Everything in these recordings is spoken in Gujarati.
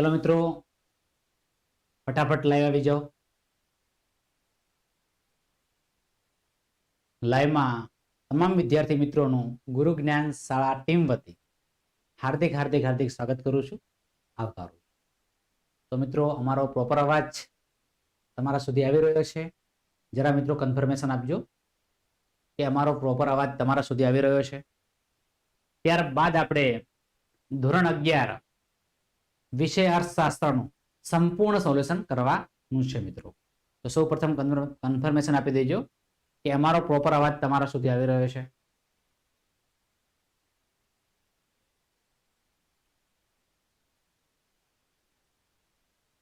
ચલો મિત્રો, ફટાફટ લાઈવ આવી જાઓ. લાઈવમાં તમામ વિદ્યાર્થી મિત્રોનું ગુરુ જ્ઞાન શાળા ટીમ વતી હાર્દિક હાર્દિક હાર્દિક સ્વાગત કરું છું. આવકારું તો મિત્રો, અમારો પ્રોપર અવાજ તમારા સુધી આવી રહ્યો છે. જરા મિત્રો કન્ફર્મેશન આપજો કે અમારો પ્રોપર અવાજ તમારા સુધી આવી રહ્યો છે. ત્યારબાદ આપણે ધોરણ અગિયાર વિષય અર્થશાસ્ત્રનું સંપૂર્ણ સોલ્યુશન કરવાનું છે મિત્રો. તો સૌ પ્રથમ કન્ફર્મેશન આપી દેજો કે અમારો પ્રોપર અવાજ તમારા સુધી આવી રહ્યો છે.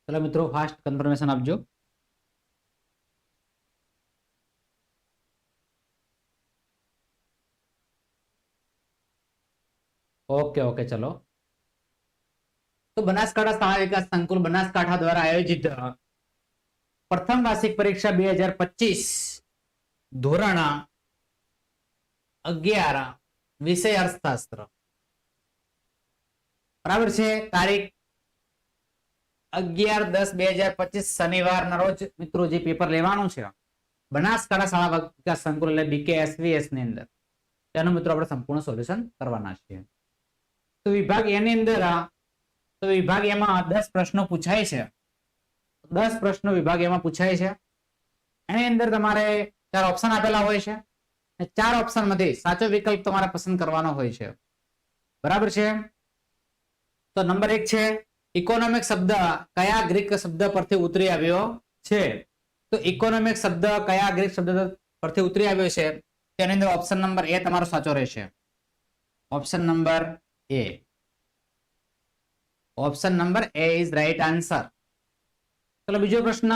ચલો મિત્રો ફાસ્ટ કન્ફર્મેશન આપજો. ઓકે ઓકે ચલો. તો બનાસકાંઠા શાળા વિકાસ સંકુલ બનાસકાંઠા દ્વારા આયોજિત પ્રથમ વાર્ષિક પરીક્ષા બે ધોરણ અગિયાર વિષય અર્થશાસ્ત્ર બરાબર છે? તારીખ અગિયાર દસ બે હજાર પચીસ શનિવારના રોજ મિત્રો જે પેપર લેવાનું છે, બનાસકાંઠા શાળા વિકાસ સંકુલ એટલે બીકે એસવીએસની અંદર. તેનું મિત્રો આપણે સંપૂર્ણ સોલ્યુશન કરવાના છીએ. તો વિભાગ એની અંદર તો વિભાગ એમાં દસ પ્રશ્નો પૂછાય છે. દસ પ્રશ્નો વિભાગ એમાં પૂછાય છે. એની અંદર તમારે ચાર ઓપ્શન આપેલા હોય છે. અને ચાર ઓપ્શનમાંથી સાચો વિકલ્પ તમારે પસંદ કરવાનો હોય છે. બરાબર છે? તો નંબર એક છે ઇકોનોમિક શબ્દ કયા ગ્રીક શબ્દ પરથી ઉતરી આવ્યો છે? તો ઇકોનોમિક શબ્દ કયા ગ્રીક શબ્દ પરથી ઉતરી આવ્યો છે? તેની અંદર ઓપ્શન નંબર એ તમારો સાચો રહેશે. Option number A. Option number A is right answer ચલો બીજો પ્રશ્ન.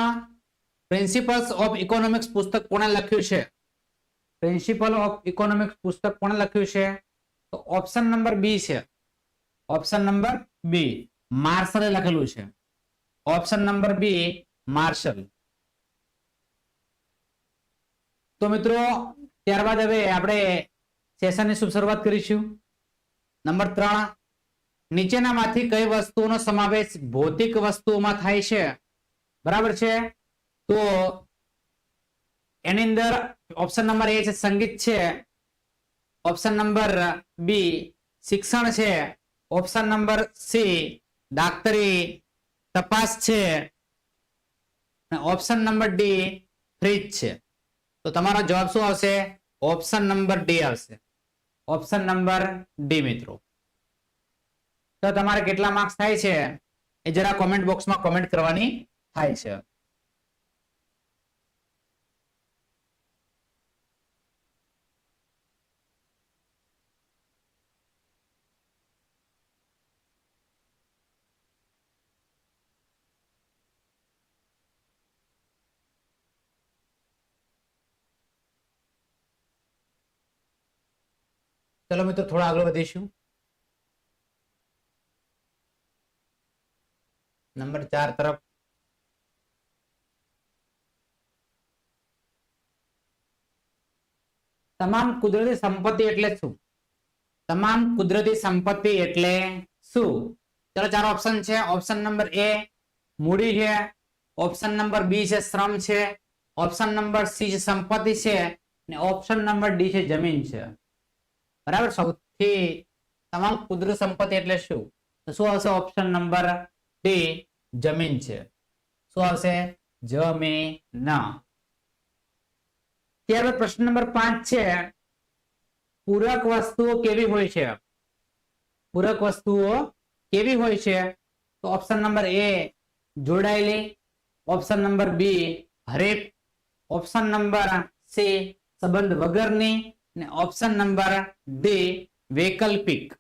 પ્રિન્સિપલ્સ ઓફ ઇકોનોમિક્સ પુસ્તક કોણે લખ્યું છે? પ્રિન્સિપલ ઓફ ઇકોનોમિક્સ પુસ્તક કોણે લખ્યું છે? તો ઓપ્શન નંબર બી છે. ઓપ્શન નંબર બી માર્શલે લખેલું છે. ઓપ્શન નંબર બી માર્શલ તો મિત્રો, ત્યારબાદ હવે આપણે સેશનની શુભ શરૂઆત કરીશું. નંબર ત્રણ નીચેનામાંથી કઈ વસ્તુઓનો સમાવેશ ભૌતિક વસ્તુઓમાં થાય છે? બરાબર છે? તો એની અંદર ઓપ્શન નંબર એ છે, સંગીત છે. ઓપ્શન નંબર બી શિક્ષણ છે. ઓપ્શન નંબર સી ડાક્ટરી તપાસ છે. ઓપ્શન નંબર ડી ફ્રીજ છે. તો તમારો જવાબ શું આવશે? ઓપ્શન નંબર ડી આવશે. ઓપ્શન નંબર ડી મિત્રો. તો તમારે કેટલા માર્ક્સ થાય છે એ જરા કોમેન્ટ બોક્સમાં કોમેન્ટ કરવાની થાય છે. ચલો મિત્રો, થોડા આગળ વધીશું. નંબર ચાર તરફ. તમામ કુદરતી સંપત્તિ એટલે શું? તમામ કુદરતી સંપત્તિ એટલે શું? ચલો ચાર ઓપ્શન છે. ઓપ્શન નંબર એ મૂડી છે. ઓપ્શન નંબર બી છે, શ્રમ છે. ઓપ્શન નંબર સી છે, સંપત્તિ છે. અને ઓપ્શન નંબર ડી છે, જમીન છે. બરાબર? સૌથી તમામ કુદરતી સંપત્તિ એટલે શું? તો શું આવશે ઓપ્શન નંબર ડી જમીન છે. શું આવશે? જમીન ત્યારબાદ પ્રશ્ન નંબર પાંચ છે. પૂરક વસ્તુઓ કેવી હોય છે? પૂરક વસ્તુઓ કેવી હોય છે? તો ઓપ્શન નંબર એ જોડાયેલી. ઓપ્શન નંબર બી હરીફ. ઓપ્શન નંબર સી સંબંધ વગરની. અને ઓપ્શન નંબર ડી વૈકલ્પિક.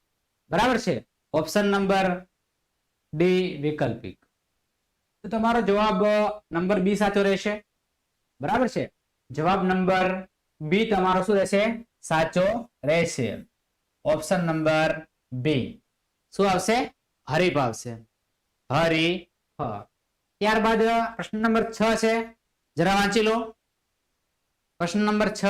બરાબર છે? ઓપ્શન નંબર ડી વૈકલ્પિક. તો તમારો જવાબ નંબર બી સાચો રહેશે. બરાબર છે? જવાબ નંબર બી તમારો શું રહેશે? સાચો રહેશે. Option number B. શું આવશે? હરીફ આવશે. હરીફ. ત્યારબાદ પ્રશ્ન નંબર છ છે. જરા વાંચી લો. પ્રશ્ન નંબર છ.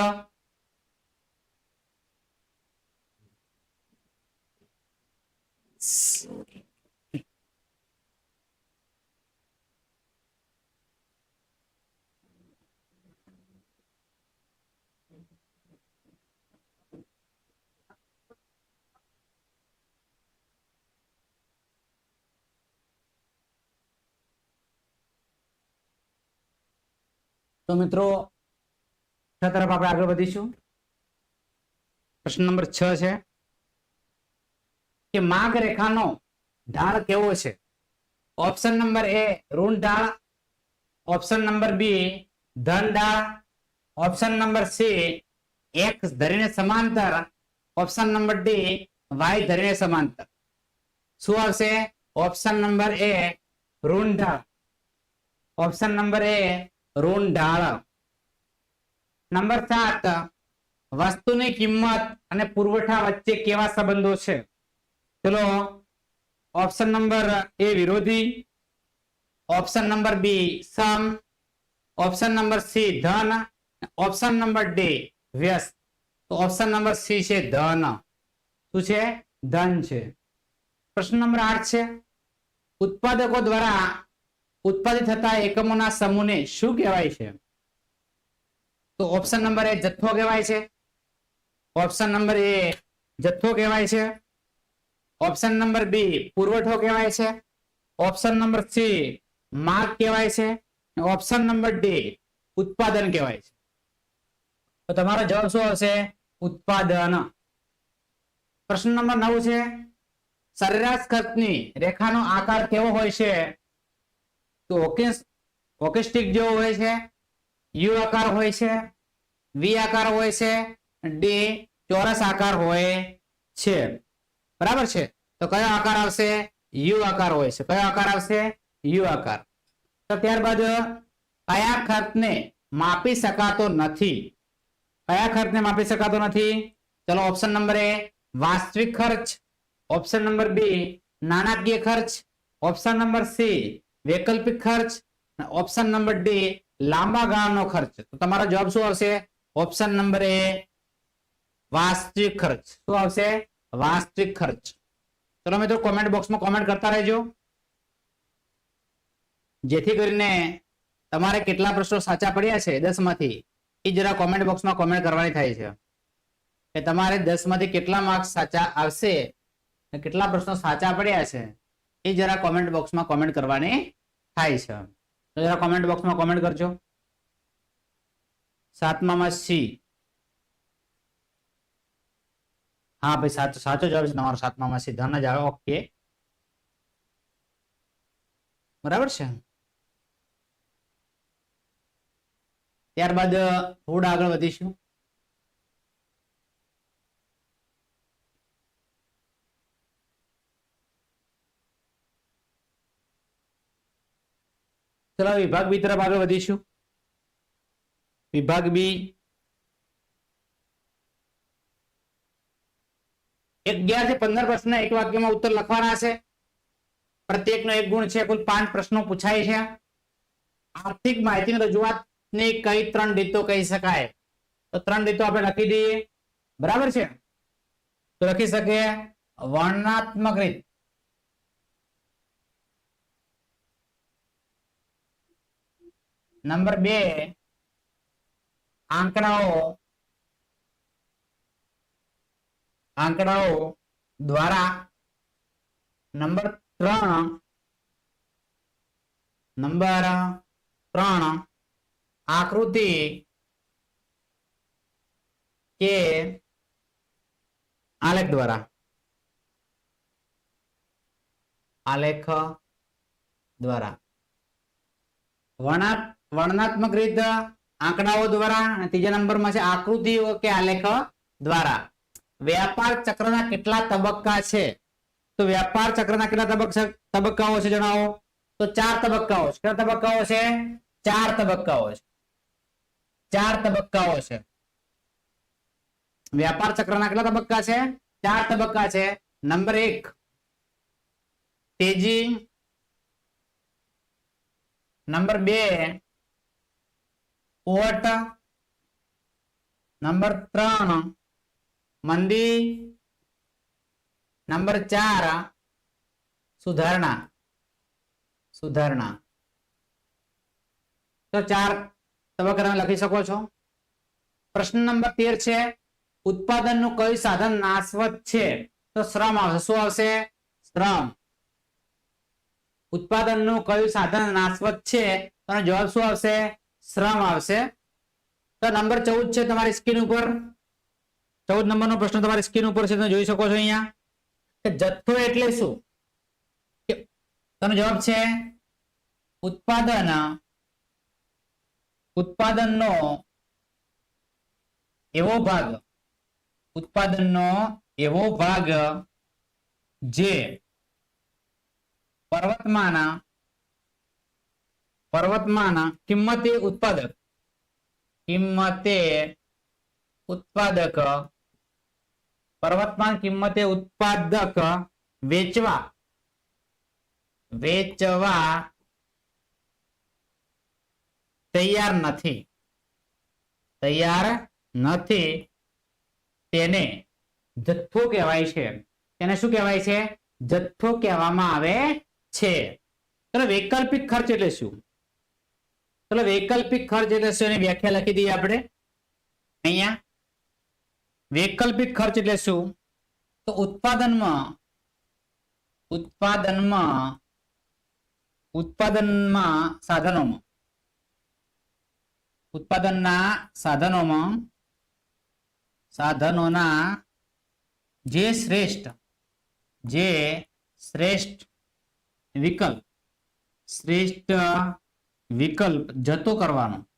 તો મિત્રો, છ તરફ આપણે આગળ વધીશું. પ્રશ્ન નંબર છ છે કે માર્ગ રેખાનો ઢાળ કેવો છે? ઓપ્શન નંબર એ ઋણ ઢાળ. ઓપ્શન નંબર બી ધન ઢાળ. ઓપ્શન નંબર સી એક્સ ધરીને સમાંતર. ઓપ્શન નંબર ડી વાય ધરીને સમાંતર. શું આવશે? ઓપ્શન નંબર એ ઋણ ઢાળ. ઓપ્શન નંબર એ ઋણ નંબર સાત, વસ્તુની કિંમત અને પુરવઠા વચ્ચે કેવા સંબંધો છે? ચલો ઓપ્શન નંબર એ વિરોધી. ઓપ્શન નંબર બી સમ. ઓપ્શન નંબર સી ધન. ઓપ્શન નંબર ડી વ્યસ્ત. તો ઓપ્શન નંબર સી છે ધન. શું છે? ધન છે. પ્રશ્ન નંબર આઠ છે. ઉત્પાદકો દ્વારા ઉત્પાદિત થતા એકમોના સમૂહને શું કહેવાય છે? તો ઓપ્શન નંબર એ જથ્થો કહેવાય છે. ઓપ્શન નંબર એ જથ્થો કહેવાય છે. ઓપ્શન નંબર બી પુરવઠો કહેવાય છે. ઓપ્શન નંબર સી માર્ગ કહેવાય છે. ઓપ્શન નંબર ડી ઉત્પાદન કહેવાય છે. તો તમારો જવાબ શું આવશે? ઉત્પાદન. પ્રશ્ન નંબર નવ છે. સરેરાશ ખર્ચની રેખાનો આકાર કેવો હોય છે? તો ઓકેસ્ટિક જેવો હોય છે યુ આકાર હોય છે વી આકાર હોય છે ડી ચોરસ આકાર હોય છે. બરાબર છે? તો કયો આકાર આવશે? યુ આકાર હોય છે. કયો આકાર આવશે? યુ આકાર. તો ત્યારબાદ કયા ખર્ચને માપી શકાતો નથી? કયા ખર્ચને માપી શકાતો નથી? ચલો ઓપ્શન નંબર એ વાસ્તવિક ખર્ચ. ઓપ્શન નંબર બી નાણાકીય ખર્ચ. ઓપ્શન નંબર સી વૈકલ્પિક ખર્ચ ઓપ્શન નંબર ડી લાંબા ગાળાનો ખર્ચ. તો તમારો જવાબ શું આવશે? ઓપ્શન નંબર એ વાસ્તવિક ખર્ચ. શું આવશે? વાસ્તવિક ખર્ચ. ચલો મિત્રો કોમેન્ટ બોક્સમાં કોમેન્ટ કરતા રહેજો. જેથી કરીને તમારે કેટલા પ્રશ્નો સાચા પડ્યા છે દસમાંથી એ જરા કોમેન્ટ બોક્સમાં કોમેન્ટ કરવાની થાય છે. કે તમારે દસમાંથી કેટલા માર્ક્સ સાચા આવશે કેટલા પ્રશ્નો સાચા પડ્યા છે. એ જરા કોમેન્ટ બોક્સમાં કોમેન્ટ કરવાની થાય છે. તો જરા કોમેન્ટ બોક્સમાં કોમેન્ટ કરજો. સાતમામાં સી હા ભાઈ, સાચો સાચો જવાબ છે તમારો સાતમામાં સી ધન જ આવે ઓકે બરાબર છે? ત્યારબાદ થોડા આગળ વધીશું. ચલો, વિભાગ બી તરફ આગળ વધીશું. વિભાગ બી અગિયારથી પંદર પ્રશ્ન એક વાક્યમાં ઉત્તર લખવાના છે. પ્રત્યેકનો એક ગુણ છે, કુલ પાંચ પ્રશ્નો પૂછાય છે. આર્થિક માહિતીની રજૂઆતની કઈ ત્રણ રીતો કહી શકાય? તો ત્રણ રીતો આપણે લખી દઈએ. બરાબર છે? તો લખી શકીએ. વર્ણનાત્મક રીત. નંબર બે, આંકડાઓ. આંકડાઓ દ્વારા નંબર ત્રણ નંબર ત્રણ આકૃતિ કે આલેખ દ્વારા. આલેખ દ્વારા. વર્ણા વર્ણનાત્મક રીત, આંકડાઓ દ્વારા, અને ત્રીજા નંબરમાં છે આકૃતિઓ કે આલેખ દ્વારા. વ્યાપાર ચક્રના કેટલા તબક્કા છે? તો વ્યાપાર ચક્રના કેટલા તબક્કા તબક્કાઓ છે જણાવો. તો ચાર તબક્કાઓ છે. કેટલા તબક્કાઓ છે? ચાર તબક્કાઓ છે. ચાર તબક્કાઓ છે. વ્યાપાર ચક્રના કેટલા તબક્કા છે? ચાર તબક્કા છે. નંબર એક, તેજી. નંબર બે ઓટ નંબર ત્રણ મંદી નંબર ચાર સુધારણા સુધારણા તો ચાર તબક્કા લખી શકો છો? પ્રશ્ન નંબર તેર છે. ઉત્પાદનનું કયું સાધન નાશવત છે? તો શ્રમ આવશે. શું આવશે? શ્રમ. ઉત્પાદનનું કયું સાધન નાશવત છે? તો જવાબ શું આવશે? શ્રમ આવશે. તો નંબર ચૌદ છે તમારી સ્કીન ઉપર. ચૌદ નંબરનો પ્રશ્ન તમારી સ્કીન ઉપર છે, તમે જોઈ શકો છો અહીંયા. કે જથ્થો એટલે શું? તેનો જવાબ છે, ઉત્પાદન. ઉત્પાદનનો એવો ભાગ. ઉત્પાદનનો એવો ભાગ જે પર્વતમાન પર્વતમાન કિંમતે ઉત્પાદક. કિંમતે ઉત્પાદક. પર્વતમાન કિંમતે ઉત્પાદક વેચવા. વેચવા તૈયાર નથી. તૈયાર નથી. તેને જથ્થો કહેવાય છે. તેને શું કહેવાય છે? જથ્થો કહેવામાં આવે છે. વૈકલ્પિક ખર્ચ એટલે શું? ચલો વૈકલ્પિક ખર્ચ એટલે શું એની વ્યાખ્યા લખી દઈએ આપણે. અહીંયા વૈકલ્પિક ખર્ચ એટલે શું? તો ઉત્પાદનમાં ઉત્પાદનમાં ઉત્પાદનમાં સાધનોમાં, ઉત્પાદનના સાધનોમાં, સાધનોના જે શ્રેષ્ઠ જે શ્રેષ્ઠ વિકલ્પ, શ્રેષ્ઠ વિકલ્પ જતો કરવાનો.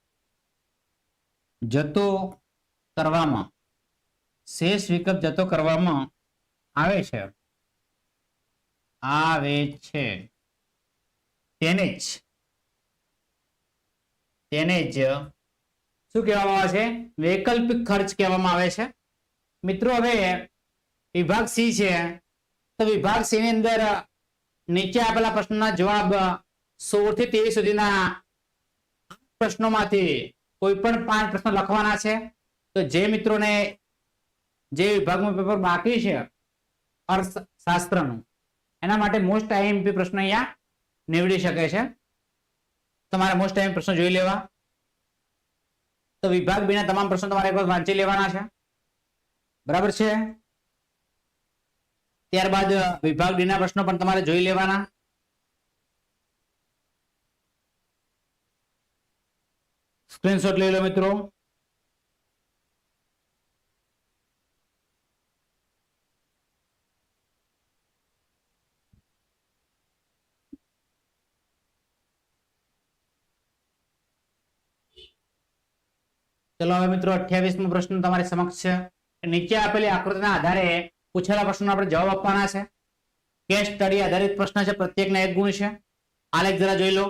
જતો કરવામાં. શેષ વિકલ્પ જતો કરવામાં આવે છે. આવે છે. તેને જ. તેને જ શું કહેવામાં આવે છે? વૈકલ્પિક ખર્ચ કહેવામાં આવે છે. મિત્રો, હવે વિભાગ સી છે. તો વિભાગ સી ની અંદર નીચે આપેલા પ્રશ્નના જવાબ સોળથી ત્રેવીસ સુધીના પ્રશ્નોમાંથી કોઈ પણ પાંચ પ્રશ્નો લખવાના છે, તો જે મિત્રોને જે વિભાગમાં પેપર બાકી છે અર્થશાસ્ત્રનું, એના માટે મોસ્ટ આઈએમપી પ્રશ્ન અહીંયા નીવડી શકે છે. તમારે મોસ્ટ ટાઈમ પ્રશ્નો જોઈ લેવા. તો વિભાગ બીના તમામ પ્રશ્નો તમારે એકવાર વાંચી લેવાના છે. બરાબર છે? ત્યારબાદ વિભાગ બીના પ્રશ્નો પણ તમારે જોઈ લેવાના. સ્ક્રીનશોટ લઈ લો, મિત્રો. ચલો હવે મિત્રો, અઠ્યાવીસમો પ્રશ્ન તમારી સમક્ષ છે. નીચે આપેલી આકૃતિના આધારે પૂછેલા પ્રશ્નો આપણે જવાબ આપવાના છે. કેસ સ્ટડી આધારિત પ્રશ્ન છે, પ્રત્યેકના એક ગુણ છે. આલેખ જરા જોઈ લો.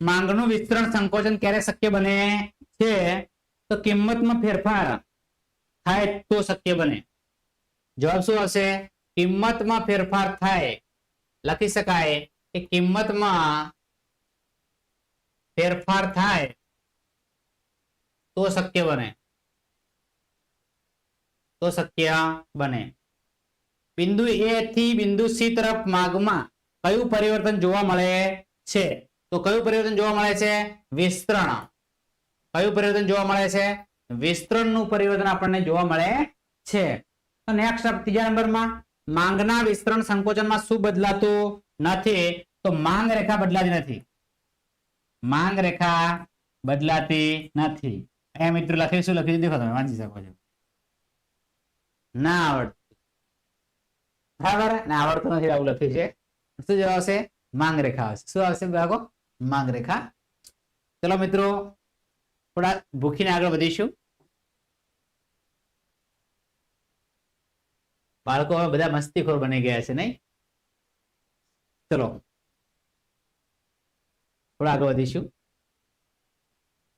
માંગનું વિસ્તરણ સંકોચન ક્યારે શક્ય બને છે? તો કિંમતમાં ફેરફાર થાય તો શક્ય બને. જવાબ શું હશે કિંમતમાં ફેરફાર થાય. લખી શકાય કે કિંમતમાં ફેરફાર થાય તો શક્ય બને. તો શક્ય બને. બિંદુ એ થી બિંદુ સી તરફ માર્ગમાં કયું પરિવર્તન જોવા મળે છે? તો કયું પરિવર્તન જોવા મળે છે? વિસ્તરણ. કયું પરિવર્તન જોવા મળે છે? વિસ્તરણનું પરિવર્તન આપણને જોવા મળે છે. નેક્સ્ટ ત્રીજા નંબરમાં, માંગના વિસ્તરણ સંકોચનમાં શું બદલાતું નથી? તો માંગ રેખા બદલાતી નથી. માંગ રેખા બદલાતી નથી. એ મિત્રો લખ્યું શું લખ્યું દેખો તમે, વાંચી શકો છો. ના આવડતું. બરાબર? ના આવડતું નથી, આવું લખ્યું છે. શું જવાબ આવશે? માંગ રેખા આવશે. શું આવશે બાળકો માંગ રેખા. ચલો મિત્રો થોડા ભૂખીને આગળ વધીશું. બાળકો હવે બધા મસ્તીખોર બની ગયા છે, નહીં? ચલો, થોડા આગળ વધીશું.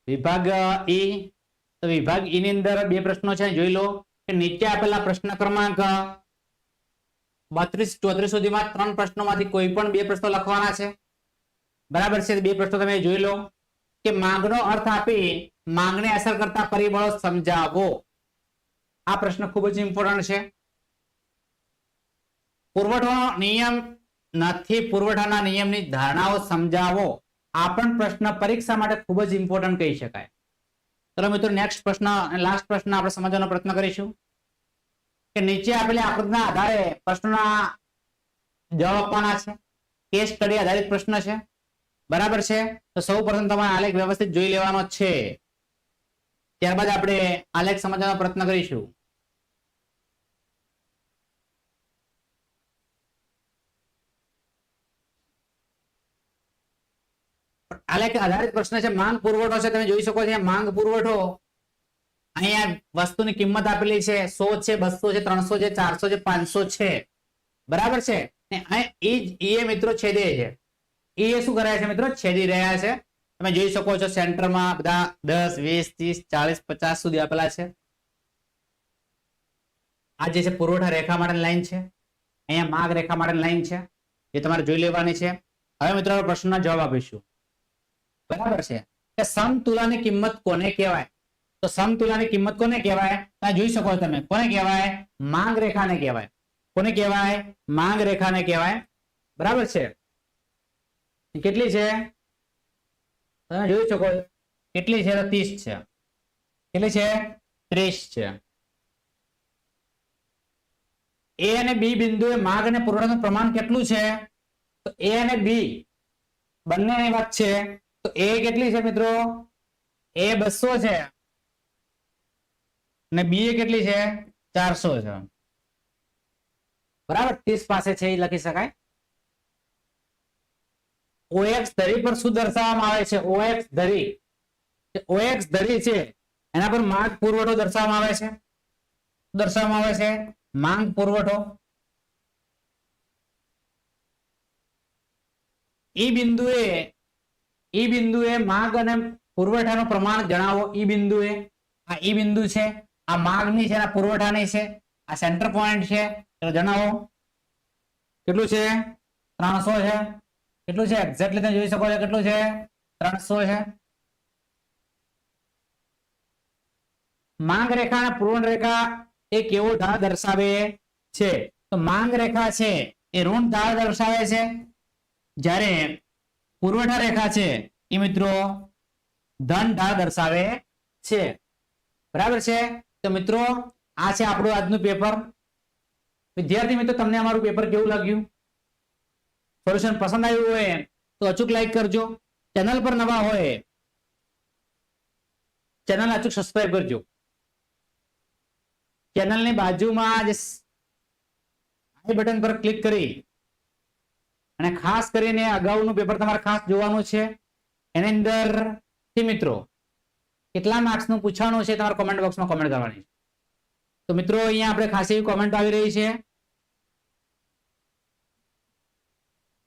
વિભાગ ઈ, તો વિભાગ ઈ ની અંદર બે પ્રશ્નો છે. જોઈ લો કે નીચે આપેલા પ્રશ્ન ક્રમાંક બત્રીસ, ચોત્રીસ સુધીમાં ત્રણ પ્રશ્નોમાંથી કોઈ પણ બે પ્રશ્નો લખવાના છે. બરાબર છે? બે પ્રશ્નો તમે જોઈ લો. કે માંગનો અર્થ આપી માંગને અસર કરતા પરિબળો સમજાવો. આ પ્રશ્ન ખૂબ જ ઇમ્પોર્ટન્ટ છે. પુરવઠાનો નિયમ નથી, પુરવઠાના નિયમની ધારણાઓ સમજાવો. આ પણ પ્રશ્ન પરીક્ષા માટે ખૂબ જ ઇમ્પોર્ટન્ટ કહી શકાય. ચલો મિત્રો નેક્સ્ટ પ્રશ્ન લાસ્ટ પ્રશ્ન આપણે સમજવાનો પ્રયત્ન કરીશું. કે નીચે આપેલી આકૃતિના આધારે પ્રશ્નોના જવાબ આપવાના છે. કેસ સ્ટડી આધારિત પ્રશ્ન છે. બરાબર છે? તો સૌ પ્રથમ તમારે આલેખ વ્યવસ્થિત જોઈ લેવાનો છે. ત્યારબાદ આપણે આલેખ સમજવાનો પ્રયત્ન કરીશું. આલેખ આધારિત પ્રશ્ન છે, માંગ પુરવઠો છે, તમે જોઈ શકો છો માંગ પુરવઠો. અહીંયા વસ્તુની કિંમત આપેલી છે, સો છે, બસો છે, ત્રણસો છે, ચારસો છે, પાંચસો છે. બરાબર છે? એ મિત્રો છેદે છે. એ શું કરે છે મિત્રો? છેદી રહ્યા છે. તમે જોઈ શકો છો સેન્ટરમાં બધા દસ, વીસ, ત્રીસ ચાલીસ પચાસ સુધી આપેલા છે. આ જે છે પુરવઠા રેખા માટેની લાઈન છે. અહીંયા માગ રેખા માટેની લાઈન છે. એ તમારે જોઈ લેવાની છે. હવે મિત્રો પ્રશ્નના જવાબ આપીશું. બરાબર છે? કે સમતુલાની કિંમત કોને કહેવાય? તો સમતુલાની કિંમત કોને કહેવાય? જોઈ શકો છો તમે. કોને કહેવાય? માંગ રેખાને કહેવાય. કોને કહેવાય? માંગ રેખાને કહેવાય. બરાબર છે? કેટલી છે? તમે જોઈ શકો કેટલી છે? તો ત્રીસ છે. કેટલી છે? ત્રીસ છે. એ અને બી બિંદુએ માર્ગ અને પુરવઠાનું પ્રમાણ કેટલું છે? તો એ અને બી બંનેની વાત છે. તો એ કેટલી છે મિત્રો? એ બસો છે. અને બી એ કેટલી છે? ચારસો છે. બરાબર? ત્રીસ પાસે છે એ લખી શકાય. ઓએક્સ ધરી પર શું દર્શાવવામાં આવે છે? ઓએક્સ ધરી. ઓએક્સ ધરી છે, એના પર માર્ગ પુરવઠો દર્શાવવામાં આવે છે? દર્શાવવામાં આવે છે માંગ પુરવઠો. ઈ બિંદુએ ઈ બિંદુએ માંગ અને પુરવઠાનું પ્રમાણ જણાવો. ઈ બિંદુએ, આ ઈ બિંદુ છે, આ માંગની છે, આ પુરવઠાની છે, આ સેન્ટર પોઈન્ટ છે જણાવો. કેટલું છે? ત્રણસો છે. કેટલું છે? એક્ઝેક્ટલી તમે જોઈ શકો છો કેટલું છે? ત્રણસો છે. માંગ રેખા અને પૂર્ણ રેખા એ કેવો ઢાળ દર્શાવે છે. તો માંગ રેખા છે એ ઋણ ઢાળ દર્શાવે છે. જ્યારે પુરવઠા રેખા છે એ મિત્રો ધન ઢાળ દર્શાવે છે. બરાબર છે? તો મિત્રો આ છે આપણું આજનું પેપર વિદ્યાર્થી મિત્રો, તમને અમારું પેપર કેવું લાગ્યું? સોલ્યુશન પસંદ આવ્યું હોય તો અચૂક લાઈક કરજો. ચેનલ પર નવા હોય ચેનલ અચૂક સબસ્ક્રાઈબ કરજો. ચેનલની બાજુમાં જે આઈ બટન પર ક્લિક કરી અને ખાસ કરીને અગાઉનું પેપર તમારે ખાસ જોવાનું છે. એની અંદર મિત્રો, કેટલા માર્ક્સનું પૂછવાનું છે તમારે કોમેન્ટ બોક્સમાં કોમેન્ટ કરવાની તો મિત્રો, અહીંયા આપણે ખાસ કોમેન્ટ આવી રહી છે.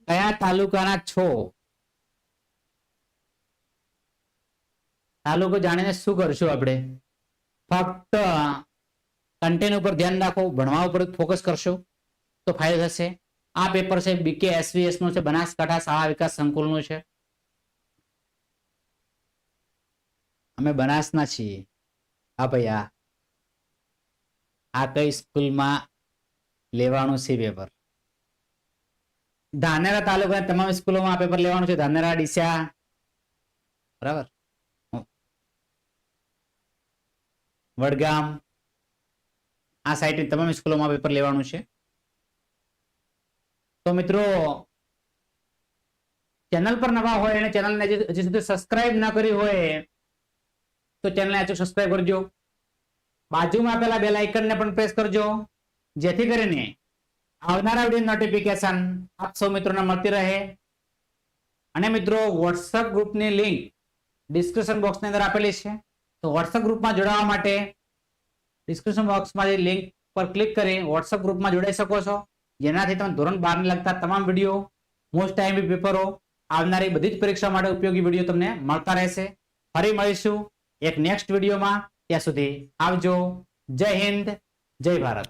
કયા તાલુકાના છો? તાલુકો જાણીને શું કરશું આપણે? ફક્ત કન્ટેન્ટ ઉપર ધ્યાન રાખો, ભણવા ઉપર ફોકસ કરશો, તો ફાયદો થશે. આ પેપર છે બીકે એસવીએસનું છે, બનાસકાંઠા શાળા વિકાસ સંકુલનું છે. અમે બનાસના છીએ. હા ભાઈ આ આ કઈ સ્કૂલમાં લેવાનું છે પેપર ધાનેરા તાલુકાની તમામ સ્કૂલોમાં આ પેપર લેવાનું છે. ધાનેરા ડીસા બરાબર? વડગામ. આ સાઈડની તમામ સ્કૂલોમાં પેપર લેવાનું છે. તો મિત્રો, ચેનલ પર નવા હોય અને ચેનલને હજી હજી સુધી સબસ્ક્રાઇબ ના કરી હોય, તો ચેનલને અચૂક સબસ્ક્રાઇબ કરજો. બાજુમાં આપેલા બે લાઇકનને પણ પ્રેસ કરજો. જેથી કરીને આવનારા વીડિયો નોટિફિકેશન આપ સૌ મિત્રોને મળતી રહે. અને મિત્રો વોટ્સઅપ ગ્રુપની લિંક ડિસ્ક્રિપ્શન બોક્સની અંદર આપેલી છે. તો વોટ્સઅપ ગ્રુપમાં જોડાવા માટે ડિસ્ક્રિપ્શન બોક્સમાં લિંક પર ક્લિક કરી વોટ્સઅપ ગ્રુપમાં જોડાઈ શકો છો. જેનાથી તમે ધોરણ બારને લગતા તમામ વીડિયો મોસ્ટ ટાઈમ પેપરો આવનારી બધી જ પરીક્ષા માટે ઉપયોગી વીડિયો તમને મળતા રહેશે. ફરી મળીશું એક નેક્સ્ટ વિડીયોમાં. ત્યાં સુધી આવજો. જય હિન્દ, જય ભારત.